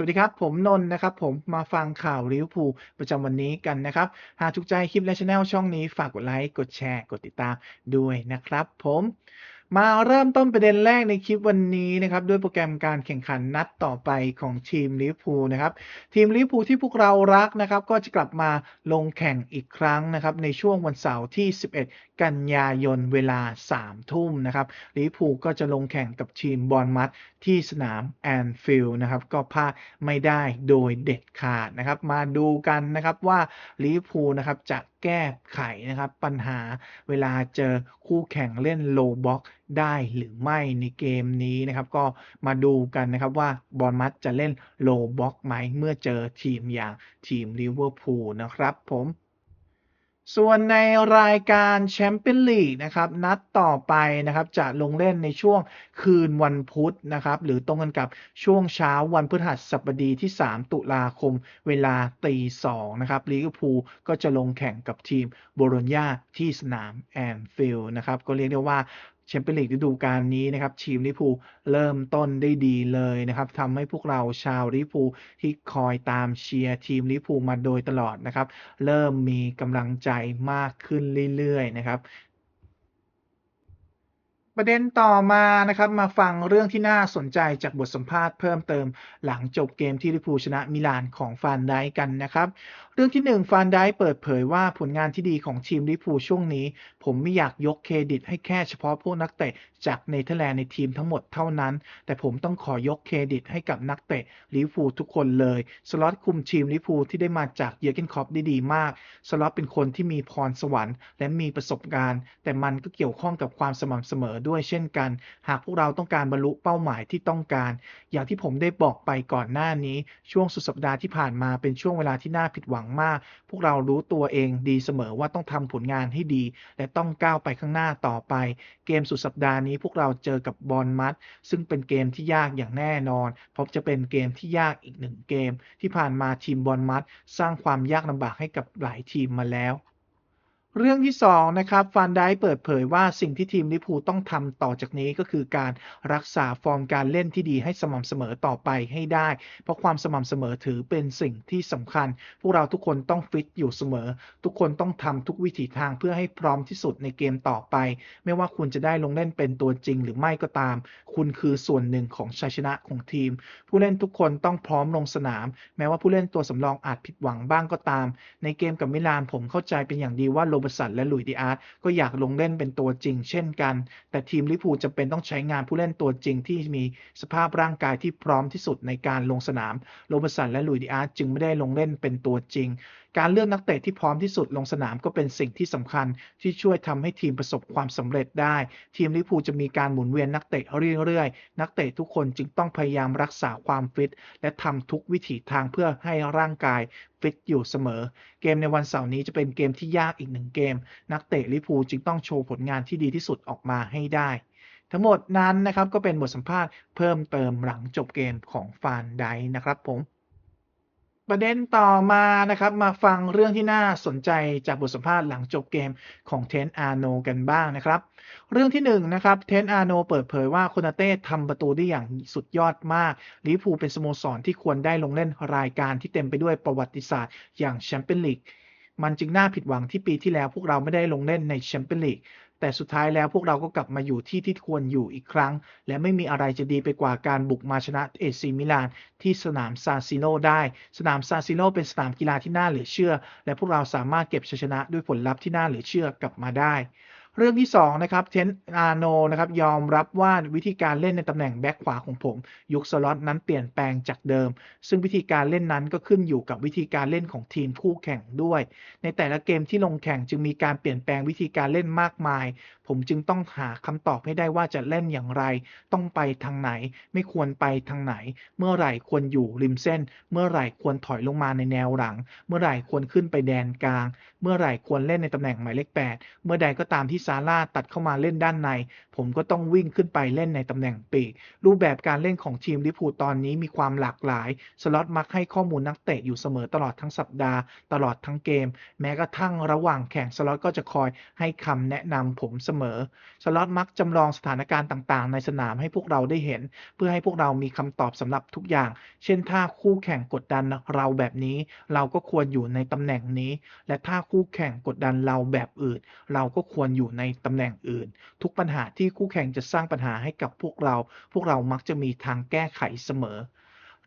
สวัสดีครับ ผมนนท์นะครับ ผมมาฟังข่าวลิเวอร์พูลประจำวันนี้กันนะครับ หากถูกใจคลิปและช anel ช่องนี้ฝากกดไลค์ กดแชร์ กดติดตามด้วยนะครับผม มาเริ่มต้นประเด็นแรกในคลิปวันนี้นะครับด้วยโปรแกรมการแข่งขันนัดต่อไปของทีมลิเวอร์พูลนะครับทีมลิเวอร์พูลที่พวกเรารักนะครับก็จะกลับมาลงแข่งอีกครั้งนะครับในช่วงวันเสาร์ที่ 11 กันยายนเวลา 3 ทุ่มนะครับลิเวอร์พูลก็จะลงแข่งกับทีมบอลมัดที่สนามแอนฟิลด์นะครับก็พลาดไม่ได้โดยเด็ดขาดนะครับมาดูกันนะครับว่าลิเวอร์พูลนะครับจะแก้ไขนะครับปัญหาเวลาเจอคู่แข่งเล่นโลบ็อก ได้หรือไม่ในเกมนี้นะครับ ก็มาดูกันนะครับว่าบอลมัดจะเล่นโลบ็อกไหมเมื่อเจอทีมอย่างทีมลิเวอร์พูลนะครับผมส่วนในรายการแชมเปี้ยนลีกนะครับนัดต่อไปนะครับจะลงเล่นในช่วงคืนวันพุธนะครับหรือตรงกันกับช่วงเช้าวันพฤหัสบดีที่ 3 ตุลาคมเวลาตีสองนะครับลิเวอร์พูลก็จะลงแข่งกับทีมโบโลญญาที่สนามแอนฟิลด์นะครับก็เรียกได้ว่า แชมเปี้ยนลีกฤดูกาลนี้นะครับทีมลิพูเริ่มต้นได้ดีเลยนะครับทำให้พวกเราชาวลิพูที่คอยตามเชียร์ทีมลิพูมาโดยตลอดนะครับ เริ่มมีกำลังใจมากขึ้นเรื่อยๆนะครับประเด็นต่อมานะครับมาฟังเรื่องที่น่าสนใจจากบทสัมภาษณ์เพิ่มเติมหลังจบเกมที่ลิพูชนะมิลานของฟานไดกันนะครับ เรื่องที่ 1 ฟานไดค์เปิดเผยว่าผลงานที่ดีของทีมลิเวอร์พูช่วงนี้ ผมไม่อยากยกเครดิตให้แค่เฉพาะพวกนักเตะจากเนเธอร์แลนด์ในทีมทั้งหมดเท่านั้น แต่ผมต้องขอยกเครดิตให้กับนักเตะลิเวอร์พูทุกคนเลย สล็อตคุมทีมลิเวอร์พูที่ได้มาจากเยอร์เกนคอปได้ดีมาก สล็อตเป็นคนที่มีพรสวรรค์ และมีประสบการณ์ แต่มันก็เกี่ยวข้องกับความสม่ำเสมอด้วยเช่นกัน หากพวกเราต้องการบรรลุเป้าหมายที่ต้องการ อย่างที่ผมได้บอกไปก่อนหน้านี้ ช่วงสุดสัปดาห์ที่ผ่านมาเป็นช่วงเวลาที่น่าผิดหวังมาก พวกเรารู้ตัวเองดีเสมอว่าต้องทำผลงานให้ดี และต้องก้าวไปข้างหน้าต่อไป เกมสุดสัปดาห์นี้พวกเราเจอกับบอลมัด ซึ่งเป็นเกมที่ยากอย่างแน่นอนเพราะจะเป็นเกมที่ยากอีกหนึ่งเกม ที่ผ่านมาทีมบอลมัด สร้างความยากลำบากให้กับหลายทีมมาแล้ว เรื่องที่ 2 นะครับฟานไดเปิดเผยว่าสิ่งที่ทีมลิพูต้องทำต่อจากนี้ก็คือการรักษาฟอร์มการเล่นที่ดีให้สม่ำเสมอต่อไปให้ได้ เพราะความสม่ำเสมอถือเป็นสิ่งที่สำคัญ พวกเราทุกคนต้องฟิตอยู่เสมอ ทุกคนต้องทำทุกวิถีทางเพื่อให้พร้อมที่สุดในเกมต่อไป ไม่ว่าคุณจะได้ลงเล่นเป็นตัวจริงหรือไม่ก็ตาม คุณคือส่วนหนึ่งของชัยชนะของทีม ผู้เล่นทุกคนต้องพร้อมลงสนาม แม้ว่าผู้เล่นตัวสำรองอาจผิดหวังบ้างก็ตาม ในเกมกับมิลานผมเข้าใจเป็นอย่างดีว่าโรเบร์สันและลุยดิอาร์ตก็อยากลงเล่นเป็นตัวจริง เช่นกัน แต่ทีมลิพูจะเป็นต้องใช้งานผู้เล่นตัวจริงที่มีสภาพร่างกายที่พร้อมที่สุดในการลงสนามโรเบร์สันและลุยดิอาร์ตจึงไม่ได้ลงเล่นเป็นตัวจริงการเลือกนักเตะที่พร้อมที่สุดลงสนามก็เป็นสิ่งที่สำคัญที่ช่วยทำให้ทีมประสบความสำเร็จได้ ทีมลิเวอร์พูลจะมีการหมุนเวียนนักเตะเรื่อยๆ นักเตะทุกคนจึงต้องพยายามรักษาความฟิต และทำทุกวิถีทางเพื่อให้ร่างกายฟิตอยู่เสมอ เกมในวันเสาร์นี้จะเป็นเกมที่ยากอีกหนึ่งเกม นักเตะลิเวอร์พูลจึงต้องโชว์ผลงานที่ดีที่สุดออกมาให้ได้ ทั้งหมดนั้นนะครับก็เป็นบทสัมภาษณ์เพิ่มเติมหลังจบเกมของฟานไดนะครับผม ประเด็นต่อมานะครับ มาฟังเรื่องที่น่าสนใจจากบทสัมภาษณ์หลังจบเกมของเทนอาโนกันบ้างนะครับ เรื่องที่1นนะครับเทนอาโนเปิดเผยว่าโคนาเต้ทำประตูได้อย่างสุดยอดมากลิเวอร์พูลเป็นสโมสรที่ควรได้ลงเล่นรายการที่เต็มไปด้วยประวัติศาสตร์อย่างแชมเปี้ยนลีกมันจึงน่าผิดหวังที่ปีที่แล้วพวกเราไม่ได้ลงเล่นในแชมเปี้ยนลีก แต่สุดท้ายแล้วพวกเราก็กลับมาอยู่ที่ที่ควรอยู่อีกครั้ง และไม่มีอะไรจะดีไปกว่าการบุกมาชนะเอซีมิลานที่สนามซานซิโนได้ สนามซานซิโนเป็นสนามกีฬาที่น่าเหลือเชื่อ และพวกเราสามารถเก็บชัยชนะด้วยผลลัพธ์ที่น่าเหลือเชื่อกลับมาได้ เรื่องที่2นะครับเทนอาโนนะครับยอมรับว่าวิธีการเล่นในตำแหน่งแบ็คขวาของผม ยุคสล็อตนั้นเปลี่ยนแปลงจากเดิม ซึ่งวิธีการเล่นนั้นก็ขึ้นอยู่กับวิธีการเล่นของทีมคู่แข่งด้วย ในแต่ละเกมที่ลงแข่งจึงมีการเปลี่ยนแปลงวิธีการเล่นมากมาย ผมจึงต้องหาคำตอบให้ได้ว่าจะเล่นอย่างไร ต้องไปทางไหน ไม่ควรไปทางไหน เมื่อไหร่ควรอยู่ริมเส้น เมื่อไหร่ควรถอยลงมาในแนวหลัง เมื่อไหร่ควรขึ้นไปแดนกลาง เมื่อไหร่ควรเล่นในตำแหน่งหมายเลข 8 เมื่อใดก็ตามที่ซาร่าตัดเข้ามาเล่นด้านใน ผมก็ต้องวิ่งขึ้นไปเล่นในตำแหน่งปีก รูปแบบการเล่นของทีมลิพูตอนนี้มีความหลากหลาย สล็อตมักให้ข้อมูลนักเตะอยู่เสมอตลอดทั้งสัปดาห์ ตลอดทั้งเกม แม้กระทั่งระหว่างแข่งสล็อตก็จะคอยให้คำแนะนำผมเสมอสล็อตมักจำลองสถานการณ์ต่างๆ ในสนามให้พวกเราได้เห็น เพื่อให้พวกเรามีคำตอบสำหรับทุกอย่าง เช่น ถ้าคู่แข่งกดดันเราแบบนี้ เราก็ควรอยู่ในตำแหน่งนี้ และถ้าคู่แข่งกดดันเราแบบอื่น เราก็ควรอยู่ในตำแหน่งอื่น ทุกปัญหาที่คู่แข่งจะสร้างปัญหาให้กับพวกเรา พวกเรามักจะมีทางแก้ไขเสมอ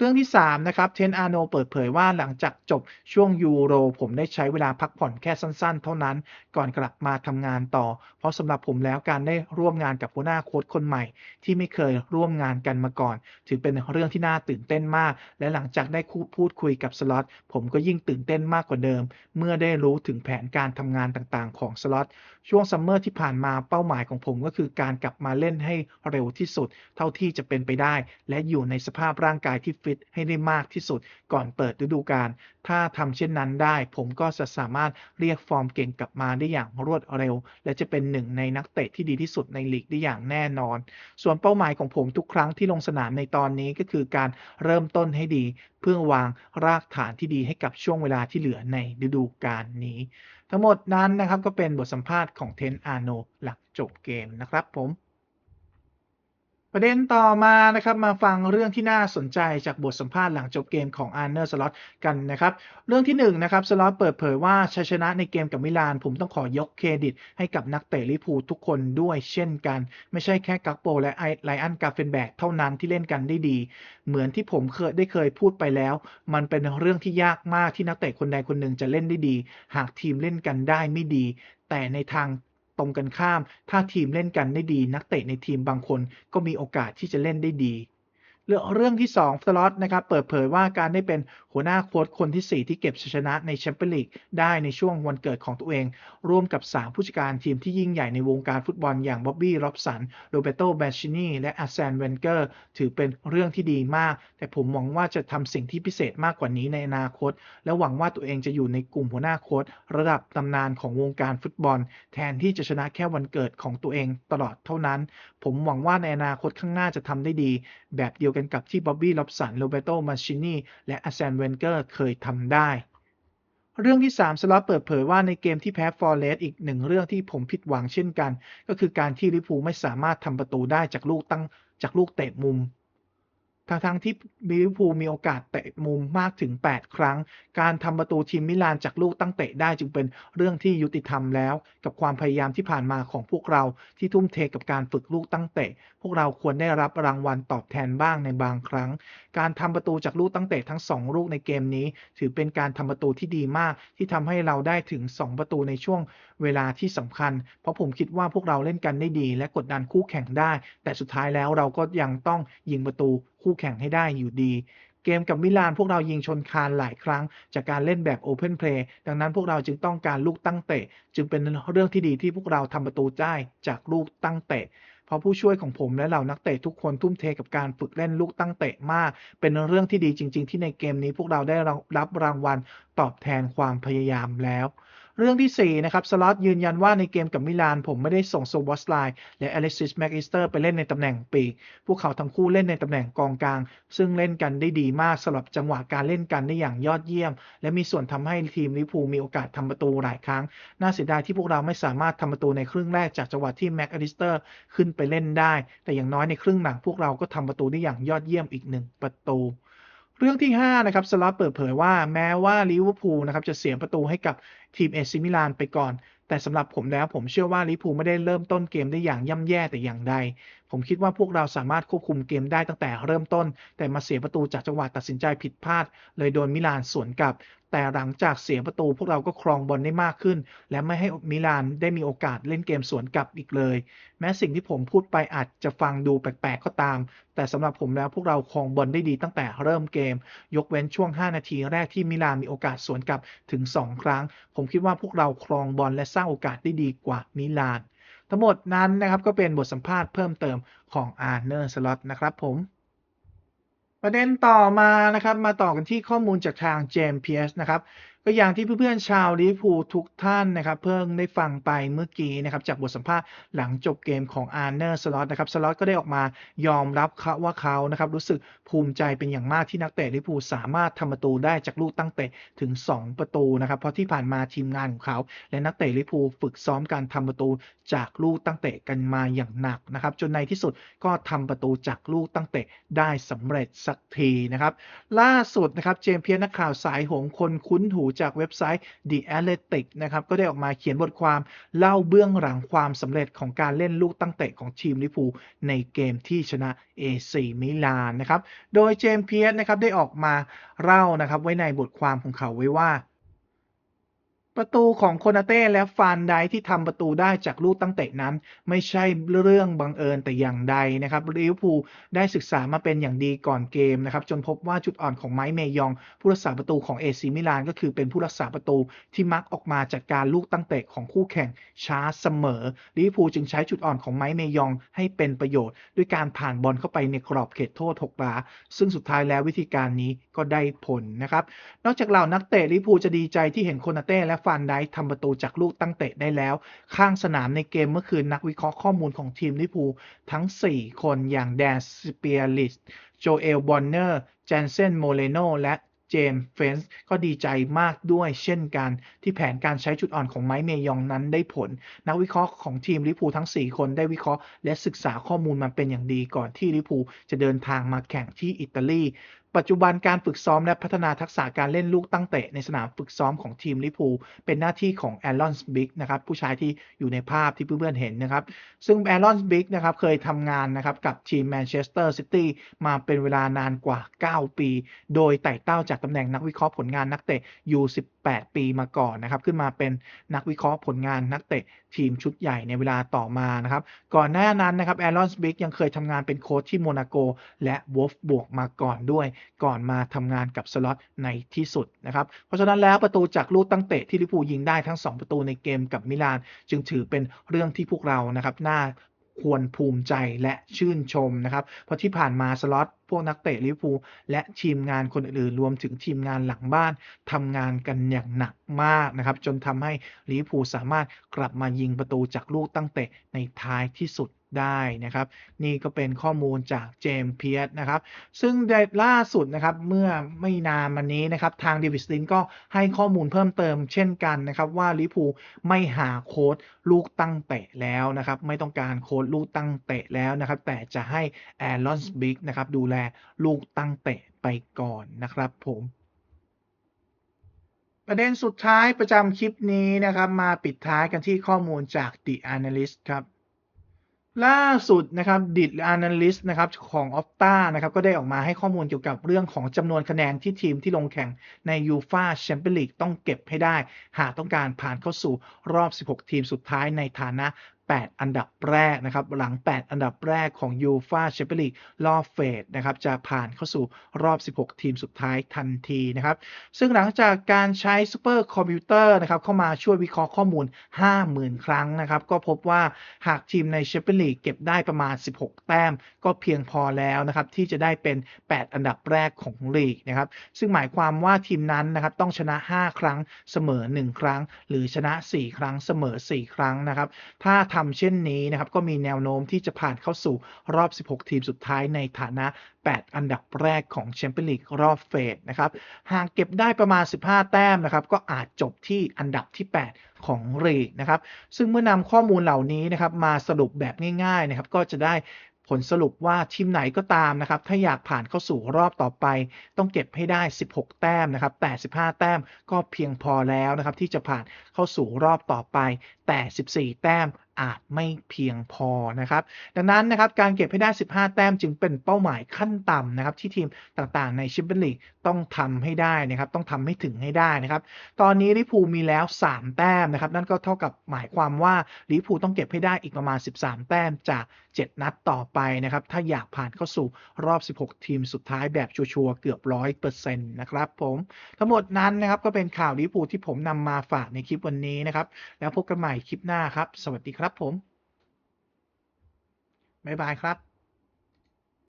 เรื่องที่ 3 นะครับ เทนอาโนเปิดเผยว่าหลังจากจบช่วงยูโร ผมได้ใช้เวลาพักผ่อนแค่สั้นๆ เท่านั้น ก่อนกลับมาทำงานต่อ เพราะสำหรับผมแล้วการได้ร่วมงานกับหัวหน้าโค้ชคนใหม่ ที่ไม่เคยร่วมงานกันมาก่อน ถือเป็นเรื่องที่น่าตื่นเต้นมาก และหลังจากได้คูพูดคุยกับสล็อตผมก็ยิ่งตื่นเต้นมากกว่าเดิม เมื่อได้รู้ถึงแผนการทำงานต่างๆ ของสล็อตช่วงซัมเมอร์ที่ผ่านมาเป้าหมายของผมก็คือการกลับมาเล่นให้เร็วที่สุด เท่าที่จะเป็นไปได้ และอยู่ในสภาพร่างกายที่ฟิตให้ได้มากที่สุดก่อนเปิดฤดูกาล ถ้าทำเช่นนั้นได้ ผมก็จะสามารถเรียกฟอร์มเก่งกลับมาได้อย่างรวดเร็ว และจะเป็นหนึ่งในนักเตะที่ดีที่สุดในลีกได้อย่างแน่นอน ส่วนเป้าหมายของผมทุกครั้งที่ลงสนามในตอนนี้ก็คือการเริ่มต้นให้ดี เพื่อวางรากฐานที่ดีให้กับช่วงเวลาที่เหลือในฤดูกาลนี้ ทั้งหมดนั้นนะครับก็เป็นบทสัมภาษณ์ของเทนอาโนหลังจบเกมนะครับผม ประเด็นต่อมานะครับมาฟังเรื่องที่น่าสนใจจากบทสัมภาษณ์หลังจบเกมของอาร์เนอร์สล็อตกันนะครับเรื่องที่1นนะครับสล็อตเปิดเผยว่าชัยชนะในเกมกับมิลาน ผมต้องขอยกเครดิต ให้กับนักเตะลิพูทุกคนด้วยเช่นกัน ไม่ใช่แค่กักโปและไอไลอันกาเฟนแบกเท่านั้นที่เล่นกันได้ดี เหมือนที่ผมเคยได้เคยพูดไปแล้ว มันเป็นเรื่องที่ยากมากที่นักเตะคนใดคนหนึ่งจะเล่นได้ดี หากทีมเล่นกันได้ไม่ดี แต่ในทาง ตรงกันข้าม ถ้าทีมเล่นกันได้ดี นักเตะในทีมบางคนก็มีโอกาสที่จะเล่นได้ดี เรื่องเรื่องที่2สล็อตนะครับเปิดเผยว่าการได้เป็นหัวหน้าโค้ชคนที่ 4 ที่เก็บชัยชนะในแชมเปี้ยนลีกได้ในช่วงวันเกิดของตัวเอง ร่วมกับ 3 ผู้จัดการทีมที่ยิ่งใหญ่ในวงการฟุตบอลอย่างบ๊อบบี้ร็อบสัน โรเบโตแบชินีและอาร์แซนเวนเกอร์ ถือเป็นเรื่องที่ดีมาก แต่ผมหวังว่าจะทำสิ่งที่พิเศษมากกว่านี้ในอนาคต และหวังว่าตัวเองจะอยู่ในกลุ่มหัวหน้าโค้ชระดับตำนานของวงการฟุตบอล แทนที่จะชนะแค่วันเกิดของตัวเองตลอดเท่านั้น ผมหวังว่าในอนาคตข้างหน้าจะทำได้ดี แบบเดียวกันกับที่บ๊อบบี้ล็อบสันโรเบโตมาชินีและอาร์แซนเวนเกอร์เคยทำได้เรื่องที่ 3 สล็อตเปิดเผยว่าในเกมที่แพ้ฟอร์เรสอีกหนึ่งเรื่องที่ผมผิดหวังเช่นกัน ก็คือการที่ลิฟวูไม่สามารถทำประตูได้จากลูกตั้งจากลูกเตะมุม ทั้งทั้งที่ลิเวอร์พูลมีโอกาสเตะมุมมากถึง 8 ครั้ง การทำประตูทีมมิลานจากลูกตั้งเตะได้จึงเป็นเรื่องที่ยุติธรรมแล้ว กับความพยายามที่ผ่านมาของพวกเราที่ทุ่มเทกับการฝึกลูกตั้งเตะ พวกเราควรได้รับรางวัลตอบแทนบ้างในบางครั้ง การทำประตูจากลูกตั้งเตะทั้ง 2 ลูกในเกมนี้ ถือเป็นการทำประตูที่ดีมาก ที่ทำให้เราได้ถึง 2 ประตูในช่วงเวลาที่สำคัญ เพราะผมคิดว่าพวกเราเล่นกันได้ดี และกดดันคู่แข่งได้ แต่สุดท้ายแล้วเราก็ยังต้องยิงประตู คู่แข่งให้ได้อยู่ดี เกมกับมิลานพวกเรายิงชนคานหลายครั้ง จากการเล่นแบบ Open Play ดังนั้นพวกเราจึงต้องการลูกตั้งเตะ จึงเป็นเรื่องที่ดีที่พวกเราทำประตูได้จากลูกตั้งเตะเพราะผู้ช่วยของผมและเหล่านักเตะทุกคนทุ่มเทกับการฝึกเล่นลูกตั้งเตะมาก เป็นเรื่องที่ดีจริง ๆ ที่ในเกมนี้พวกเราได้รับรางวัลตอบแทนความพยายามแล้ว เรื่องที่ 4 นะครับ สล็อตยืนยันว่าในเกมกับมิลาน ผมไม่ได้ส่งโซบอสไลน์และอเล็กซิสแม็กอิสเตอร์ไปเล่นในตำแหน่งปีก พวกเขาทั้งคู่เล่นในตำแหน่งกองกลาง ซึ่งเล่นกันได้ดีมากสำหรับจังหวะการเล่นกันได้อย่างยอดเยี่ยม และมีส่วนทำให้ทีมลิพูมีโอกาสทำประตูหลายครั้ง น่าเสียดายที่พวกเราไม่สามารถทำประตูในครึ่งแรกจากจังหวะที่แม็กอิสเตอร์ขึ้นไปเล่นได้ แต่อย่างน้อยในครึ่งหลังพวกเราก็ทำประตูได้อย่างยอดเยี่ยมอีกหนึ่งประตูเรื่องที่ 5 นะครับ สล็อตเปิดเผยว่าแม้ว่าลิเวอร์พูลนะครับจะเสียประตูให้กับ ทีมเอซิมิลานไปก่อน แต่สำหรับผมแล้วผมเชื่อว่าลิปูไม่ได้เริ่มต้นเกมได้อย่างย่ำแย่แต่อย่างใด ผมคิดว่าพวกเราสามารถควบคุมเกมได้ตั้งแต่เริ่มต้น แต่มาเสียประตูจากจังหวะตัดสินใจผิดพลาด เลยโดนมิลานสวนกลับ แต่หลังจากเสียประตูพวกเราก็ครองบอลได้มากขึ้น และไม่ให้มิลานได้มีโอกาสเล่นเกมสวนกลับอีกเลย แม้สิ่งที่ผมพูดไปอาจจะฟังดูแปลกๆก็ตาม แต่สำหรับผมแล้วพวกเราครองบอลได้ดีตั้งแต่เริ่มเกม ยกเว้นช่วง 5 นาทีแรกที่มิลานมีโอกาสสวนกลับถึง 2 ครั้ง ผมคิดว่าพวกเราครองบอลและสร้างโอกาสได้ดีกว่ามิลาน ทั้งหมดนั้นนะครับก็เป็นบทสัมภาษณ์เพิ่มเติมของอาร์เนอร์สล็อตนะครับผม ประเด็นต่อมานะครับมาต่อกันที่ข้อมูลจากทางเจมส์เพียสนะครับก็อย่างที่เพื่อนๆชาวลิเวอร์พูลทุกท่านนะครับเพิ่งได้ฟังไปเมื่อกี้นะครับจากบทสัมภาษณ์หลังจบเกมของอาร์เนอร์สล็อตนะครับสล็อตก็ได้ออกมายอมรับว่าเขานะครับรู้สึกภูมิใจเป็นอย่างมากที่นักเตะลิเวอร์พูลสามารถทำประตูได้จากลูกตั้งเตะถึง 2 ประตูนะครับเพราะที่ผ่านมาทีมงานของเขา และนักเตะลิเวอร์พูลฝึกซ้อมการทำประตูจากลูกตั้งเตะกันมาอย่างหนักนะครับจนในที่สุดก็ทำประตูจากลูกตั้งเตะได้สำเร็จสักทีนะครับล่าสุดนะครับเจมส์เพียร์นักข่าวสายหงคนคุ้นหูจากเว็บไซต์ The Athletic นะครับก็ได้ออกมาเขียนบทความเล่าเบื้องหลังความสำเร็จของการเล่นลูกตั้งเตะของทีมลิปูในเกมที่ชนะ AC มิลานนะครับโดยเจมส์เพียร์นะครับได้ออกมาเล่านะครับไว้ในบทความของเขาไว้ว่า ประตูของโคนาเต้และฟานไดที่ทำประตูได้จากลูกตั้งเตะนั้น ไม่ใช่เรื่องบังเอิญแต่อย่างใดนะครับลิเวอร์พูลได้ศึกษามาเป็นอย่างดีก่อนเกมนะครับจนพบว่าจุดอ่อนของไมค์เมยอง ผู้รักษาประตูของเอซีมิลานก็คือเป็นผู้รักษาประตูที่มักออกมาจากการลูกตั้งเตะของคู่แข่งช้าเสมอลิเวอร์พูลจึงใช้จุดอ่อนของไมค์เมยองให้เป็นประโยชน์ ด้วยการผ่านบอลเข้าไปในกรอบเขตโทษ6หลาซึ่งสุดท้ายแล้ววิธีการนี้ ก็ได้ผลนะครับ นอกจากเหล่านักเตะลิพูจะดีใจที่เห็นโคนาเต้และฟานไดทำประตูจากลูกตั้งเตะได้แล้ว ข้างสนามในเกมเมื่อคืนนักวิเคราะห์ข้อมูลของทีมลิพูทั้ง 4 คนอย่างแดนสเปียริสโจเอลบอนเนอร์เจนเซนโมเลโนและเจมส์เฟนส์ก็ดีใจมากด้วยเช่นกันที่แผนการใช้จุดอ่อนของไมค์เมยองนั้นได้ผล นักวิเคราะห์ของทีมลิพูทั้ง 4 คนได้วิเคราะห์และศึกษาข้อมูลมาเป็นอย่างดีก่อนที่ลิพูจะเดินทางมาแข่งที่อิตาลี ปัจจุบันการฝึกซ้อมและพัฒนาทักษะการเล่นลูกตั้งเตะในสนามฝึกซ้อมของทีมลิพูเป็นหน้าที่ของแอรอนสบิกนะครับผู้ชายที่อยู่ในภาพที่เพื่อนๆเห็นนะครับ ซึ่งแอรอนสบิกนะครับเคยทำงานนะครับกับทีมแมนเชสเตอร์ซิตี้มาเป็นเวลานานกว่า 9 ปี โดยไต่เต้าจากตำแหน่งนักวิเคราะห์ผลงานนักเตะอยู่18 ปีมาก่อนนะครับขึ้นมาเป็นนักวิเคราะห์ผลงานนักเตะทีมชุดใหญ่ในเวลาต่อมานะครับก่อนหน้านั้นนะครับแอรอนสบิกยังเคยทำงานเป็นโค้ชที่โมนาโก และวอฟบวกมาก่อนด้วยก่อนมาทำงานกับสล็อตในที่สุดนะครับ เพราะฉะนั้นแล้วประตูจากลูกตั้งเตะที่ลิเวอร์พูยิงได้ทั้ง 2 ประตูในเกมกับมิลาน จึงถือเป็นเรื่องที่พวกเรานะครับน่าควรภูมิใจและชื่นชมนะครับ เพราะที่ผ่านมาสล็อตพวกนักเตะลิเวอร์พูลและทีมงานคนอื่นๆรวมถึงทีมงานหลังบ้านทำงานกันอย่างหนักมากนะครับ จนทำให้ลิเวอร์พูลสามารถกลับมายิงประตูจากลูกตั้งเตะในท้ายที่สุด ได้นะครับ นี่ก็เป็นข้อมูลจากเจมส์เพียร์นะครับ ซึ่งได้ล่าสุดนะครับเมื่อไม่นานมานี้นะครับ ทางเดวิสลินก็ให้ข้อมูลเพิ่มเติมเช่นกันนะครับ ว่าลิพูไม่หาโค้ดลูกตั้งเตะแล้วนะครับ ไม่ต้องการโค้ดลูกตั้งเตะแล้วนะครับ แต่จะให้แอรอนสบิกนะครับดูแลลูกตั้งเตะไปก่อนนะครับผมประเด็นสุดท้ายประจำคลิปนี้นะครับ มาปิดท้ายกันที่ข้อมูลจาก The Analyst ครับ ล่าสุดนะครับดิด Analyst นะครับของออฟตานะครับก็ได้ออกมาให้ข้อมูลเกี่ยวกับเรื่องของจำนวนคะแนนที่ทีมที่ลงแข่งในยูฟาแชมเปี้ยนลีกต้องเก็บให้ได้ หากต้องการผ่านเข้าสู่รอบ 16 ทีมสุดท้ายในฐานะ 8 อันดับแรกนะครับ หลัง 8 อันดับแรกของ UEFA Champions League รอบเฟสนะครับ จะผ่านเข้าสู่รอบ 16 ทีมสุดท้ายทันทีนะครับ ซึ่งหลังจากการใช้ซูเปอร์คอมพิวเตอร์นะครับ เข้ามาช่วยวิเคราะห์ข้อมูล 50,000 ครั้งนะครับ ก็พบว่าหากทีมในแชมเปี้ยนลีกเก็บได้ประมาณ 16 แต้ม ก็เพียงพอแล้วนะครับ ที่จะได้เป็น 8 อันดับแรกของลีกนะครับ ซึ่งหมายความว่าทีมนั้นนะครับต้องชนะ 5 ครั้งเสมอ 1 ครั้ง หรือชนะ 4 ครั้งเสมอ 4 ครั้งนะครับ ถ้าทำเช่นนี้นะครับ ก็มีแนวโน้มที่จะผ่านเข้าสู่รอบ 16 ทีมสุดท้ายในฐานะ 8 อันดับแรกของแชมเปี้ยนลีกรอบเฟสนะครับหากเก็บได้ประมาณ 15 แต้มนะครับ ก็อาจจบที่อันดับที่ 8 ของลีกนะครับ ซึ่งเมื่อนำข้อมูลเหล่านี้นะครับมาสรุปแบบง่ายๆนะครับ ก็จะได้ผลสรุปว่าทีมไหนก็ตามนะครับ ถ้าอยากผ่านเข้าสู่รอบต่อไป ต้องเก็บให้ได้ 16 แต้มนะครับแต่ 15 แต้มก็เพียงพอแล้วนะครับ ที่จะผ่านเข้าสู่รอบต่อไป แต่ 14 แต้ม อาจไม่เพียงพอนะครับ ดังนั้นนะครับการเก็บให้ได้ 15 แต้มจึงเป็นเป้าหมายขั้นต่ำนะครับที่ทีมต่างๆ ในแชมเปี้ยนลีกต้องทำให้ได้นะครับ ต้องทำให้ถึงให้ได้นะครับ ตอนนี้ลิพูมีแล้ว 3 แต้มนะครับ นั่นก็เท่ากับหมายความว่าลิพูต้องเก็บให้ได้อีกประมาณ 13 แต้มจาก 7 นัดต่อไปนะครับ ถ้าอยากผ่านเข้าสู่รอบ 16 ทีมสุดท้ายแบบชัวร์ๆเกือบ 100%นะครับผมทั้งหมดนั้นนะครับก็เป็นข่าวลิพูที่ผมนำมาฝากในคลิปวันนี้นะครับ แล้วพบกันใหม่คลิปหน้าครับ สวัสดีครับผม บ๊ายบายครับ